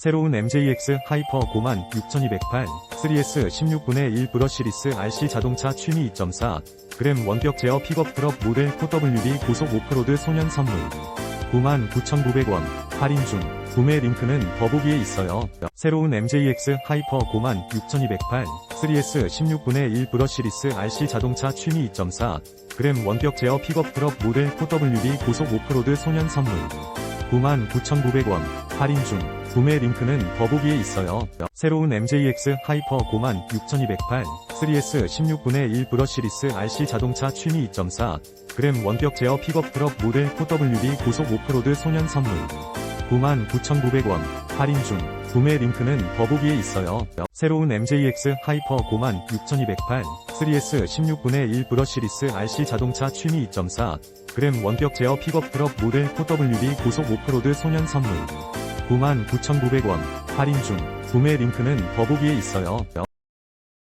새로운 MJX 하이퍼 96,208 3S 16분의 1 브러 시리스 RC 자동차 취미 2.4 그램 원격 제어 픽업 트럭 모델 4WD 고속 오프로드 소년 선물. 99,900원 할인 중. 구매 링크는 더보기에 있어요. 새로운 MJX 하이퍼 96,208 3S 16분의 1 브러 시리스 RC 자동차 취미 2.4 그램 원격 제어 픽업 트럭 모델 4WD 고속 오프로드 소년 선물. 99,900원 할인 중 구매 링크는 더보기에 있어요. 새로운 MJX 하이퍼 96,208 3S 16분의 1 브러시 리스 RC 자동차 취미 2.4 그램 원격 제어 픽업 트럭 모델 4WD 고속 오프로드 소년 선물 99,900원 할인 중 구매 링크는 더보기에 있어요. 새로운 MJX 하이퍼 96,208 3S 16분의 1 브러시 리스 RC 자동차 취미 2.4 그램 원격 제어 픽업 트럭 모델 4WD 고속 오프로드 소년 선물 99,900원 할인 중 구매 링크는 더보기에 있어요.